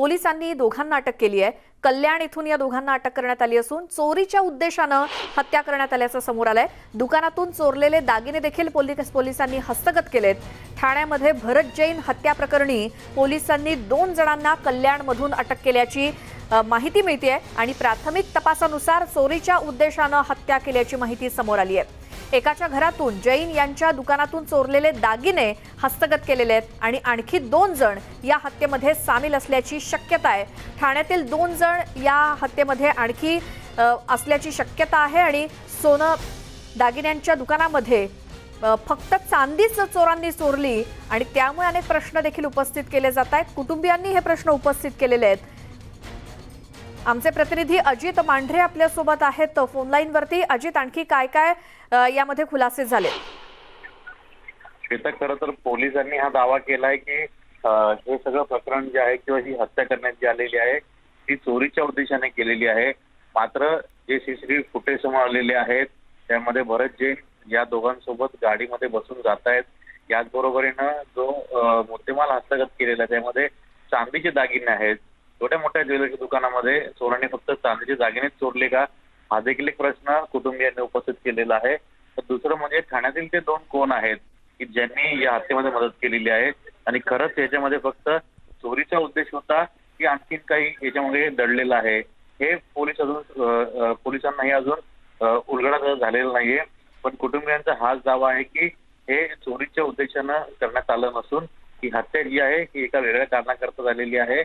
पोलिसांनी दोघांना अटक केली आहे. कल्याण इथून या दोघांना अटक करण्यात आली असून चोरीच्या उद्देशानं हत्या करण्यात आल्याचं समोर आलंय. दुकानातून चोरलेले दागिने देखील पोलीस पोलिसांनी हस्तगत केलेत. ठाण्यामध्ये भरत जैन हत्या प्रकरणी पोलिसांनी दोन जणांना कल्याणमधून अटक केल्याची माहिती मिळते आणि प्राथमिक तपासानुसार चोरीच्या उद्देशानं हत्या केल्याची माहिती समोर आली आहे. एकाच्या घरातून जैन यांच्या दुकानातून चोरलेले दागिने हस्तगत केलेले आहेत आणि आणखी दोन जण या हत्येमध्ये सामील असल्याची शक्यता आहे. ठाण्यातील दोन जण या हत्येमध्ये आणखी असल्याची शक्यता आहे आणि सोनं दागिन्यांच्या दुकानामध्ये फक्त चांदीच चोरांनी चोरली आणि त्यामुळे अनेक प्रश्न देखील उपस्थित केले जात आहेत. कुटुंबियांनी हे प्रश्न उपस्थित केलेले आहेत. आमचे प्रतिनिधी अजित मांढरे आपल्यासोबत आहेत. फोनलाईन वरती अजित आणखी काय काय यामध्ये खुलासे झाले? श्वेता खरं तर पोलिसांनी हा दावा केलाय की हे सगळं प्रकरण जे आहे किंवा ही हत्या करण्यात जी आलेली आहे ती चोरीच्या उद्देशाने केलेली आहे. मात्र जे सीसीटीव्ही फुटेज समोर आलेले आहेत त्यामध्ये भरत जैन या दोघांसोबत गाडीमध्ये बसून जात आहेत. याचबरोबरीनं जो मुद्देमाल हस्तगत केलेला आहे त्यामध्ये चांदीचे दागिने आहेत. छोट्या मोठ्या ज्वेलरी दुकानामध्ये चोरांनी फक्त चांदीचे दागिनेच चोरले का? हा देखील एक प्रश्न कुटुंबियांनी उपस्थित केलेला आहे. तर दुसरं म्हणजे ठाण्यातील ते दोन कोण आहेत की ज्यांनी या हत्येमध्ये मदत केलेली आहे? आणि खरंच याच्यामध्ये फक्त चोरीचा उद्देश होता की आणखीन काही याच्यामध्ये दडलेलं आहे? हे पोलीस अजून पोलिसांनाही अजून उलगडा झालेला नाहीये. पण कुटुंबियांचा हाच दावा आहे की हे चोरीच्या उद्देशानं करण्यात आलं नसून ही हत्या जी आहे ही एका वेगळ्या कारणाकरता झालेली आहे.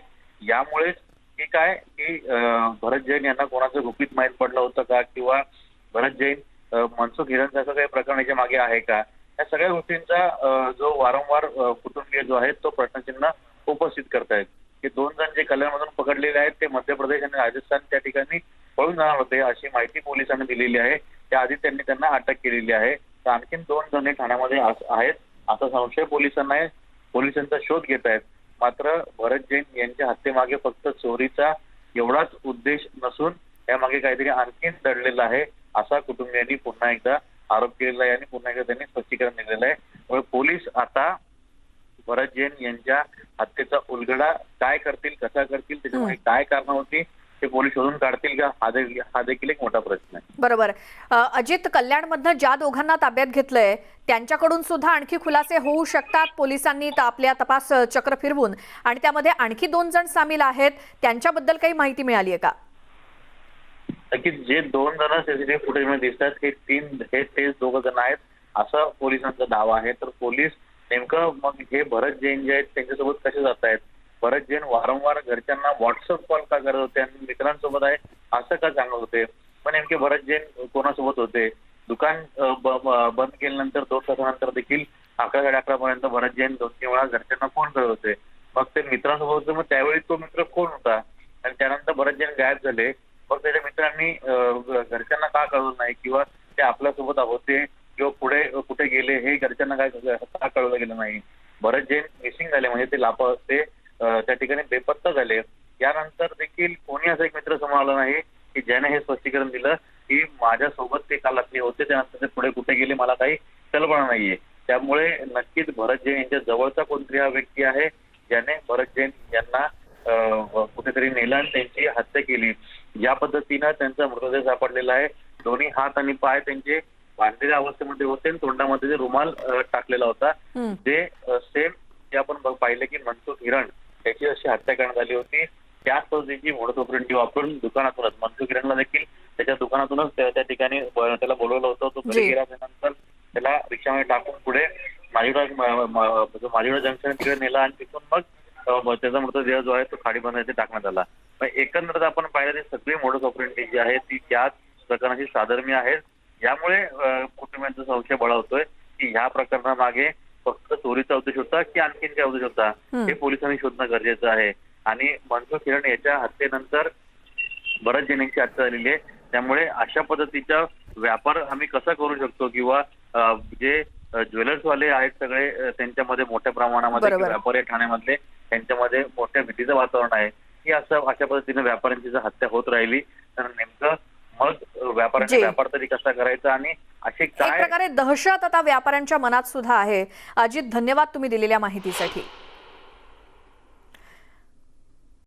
यामुळेच की काय की भरत जैन यांना कोणाचं गुपित माहीत पडलं होतं का? किंवा भरत जैन मनसुख हिरणचा काही प्रकरण याच्या मागे आहे का? या सगळ्या गोष्टींचा जो वारंवार कुटुंबीय जो आहे तो प्रश्नचिन्ह उपस्थित करतायत. की दोन जण जे कल्याणमधून पकडलेले आहेत ते मध्य प्रदेश आणि राजस्थान त्या ठिकाणी पळून जाणार होते अशी माहिती पोलिसांनी दिलेली आहे. त्याआधी त्यांनी त्यांना अटक केलेली आहे. तर आणखीन दोन जण ठाण्यामध्ये आहेत असा संशय पोलिसांना आहे. पोलिसांचा शोध घेत आहेत मात्र भरत जैन यांच्या हत्येमागे फक्त चोरीचा एवढाच उद्देश नसून यामागे काहीतरी आणखीन दडलेला आहे असा कुटुंबियांनी पुन्हा एकदा आरोप केलेला आहे आणि पुन्हा एकदा त्यांनी स्पष्टीकरण दिलेलं आहे. त्यामुळे पोलीस आता भरत जैन यांच्या हत्येचा उलगडा काय करतील कसा करतील त्याच्यामध्ये काय कारण होती ते पोलीस शोधून काढतील का? हा दे- हा देखील एक मोठा प्रश्न आहे. बरोबर. अजित कल्याणमधनं ज्या दोघांना ताब्यात घेतलंय त्यांच्याकडून सुद्धा आणखी खुलासे होऊ शकतात? पोलिसांनी आपल्या तपास चक्र फिरवून. आणि त्यामध्ये आणखी दोन जण सामील आहेत. त्यांच्याबद्दल काही माहिती मिळाली आहे का? नक्कीच जे दोन जण सीसीटीव्ही फुटेजमध्ये दिसतात हे तीन हे तेच दोघं जण आहेत असा पोलिसांचा दावा आहे. तर पोलीस नेमकं मग हे भरत जैन जे आहेत त्यांच्यासोबत कसे जात आहेत भरत जैन वारंवार घरच्यांना व्हॉट्सअप कॉल का करत होते आणि मित्रांसोबत आहे असं का सांगत होते? पण नेमके भरत जैन कोणासोबत होते? दुकान बंद केल्यानंतर दोन तासानंतर देखील अकरा साडे अकरा पर्यंत भरत जैन दोन तीन वेळा घरच्यांना फोन करत होते. मग ते मित्रांसोबत होते मग त्यावेळी तो मित्र कोण होता? आणि त्यानंतर भरत जैन गायब झाले. मग त्याच्या मित्रांनी घरच्यांना का कळवलं नाही? किंवा ते आपल्यासोबत होते किंवा पुढे कुठे गेले हे घरच्यांना काय का कळवलं गेलं नाही? भरत जैन मिसिंग झाले म्हणजे ते लापा ते त्या ठिकाणी बेपत्ता झाले. यानंतर देखील कोणी असा एक मित्र समोर आला नाही की ज्याने हे स्पष्टीकरण दिलं की माझ्यासोबत ते काल रात्री होते त्यानंतर ते पुढे कुठे गेले मला काही कल्पना नाहीये. त्यामुळे नक्कीच भरत जैन यांच्या जवळचा कोणतरी हा व्यक्ती आहे ज्याने भरत जैन यांना कुठेतरी नेलं आणि त्यांची हत्या केली. या पद्धतीनं त्यांचा मृतदेह सापडलेला आहे. दोन्ही हात आणि पाय त्यांचे बांधलेल्या अवस्थेमध्ये होते आणि तोंडामध्ये जे रुमाल टाकलेला होता. जे सेम जे आपण बघ- पाहिलं की मनसुख हिरण त्याची अशी हत्या करण्यात आली होती. त्याच पद्धतीची मोडतोपर्यंत वापरून दुकानातूनच मनसुख हिरणला देखील त्याच्या दुकानातूनच त्या ठिकाणी त्याला बोलवलं होतं. तो घरी. गेला त्यानंतर त्याला रिक्षामध्ये टाकून पुढे माजिवडा म- म- जो माजिवडा जंक्शन तिकडे नेला आणि तिथून मग त्याचा मृतदेह जो आहे तो खाडी येथे टाकण्यात आला. पण एकंदरीत आपण पाहिलं ते सगळी मोडस ऑपरेंटी जी आहे ती त्याच प्रकरणाची साधर्म्य आहेत यामुळे कुटुंबियांचा संशय बळावतोय की ह्या प्रकरणामागे फक्त चोरीचा उद्देश होता की आणखीन काय उद्देश होता? हं. पोलिसांनी शोधणं गरजेचं आहे. आणि मनसुख हिरण याच्या हत्येनंतर बऱ्याच जणांची हत्या झालेली आहे. त्यामुळे अशा पद्धतीचा व्यापार आम्ही कसा करू शकतो किंवा जे ज्वेलर्स वाले आहेत सगळे त्यांच्यामध्ये मोठ्या प्रमाणामध्ये व्यापारी ठाण्यामधले त्यांच्यामध्ये मोठ्या भीतीचं वातावरण आहे. की असं अशा पद्धतीने व्यापाऱ्यांची जर हत्या होत राहिली व्यापाऱ्यांना. व्यापार तरी कसा करायचा आणि असे एक काय प्रकारे दहशत आता व्यापाऱ्यांच्या मनात सुद्धा आहे अजित धन्यवाद तुम्ही दिलेल्या माहितीसाठी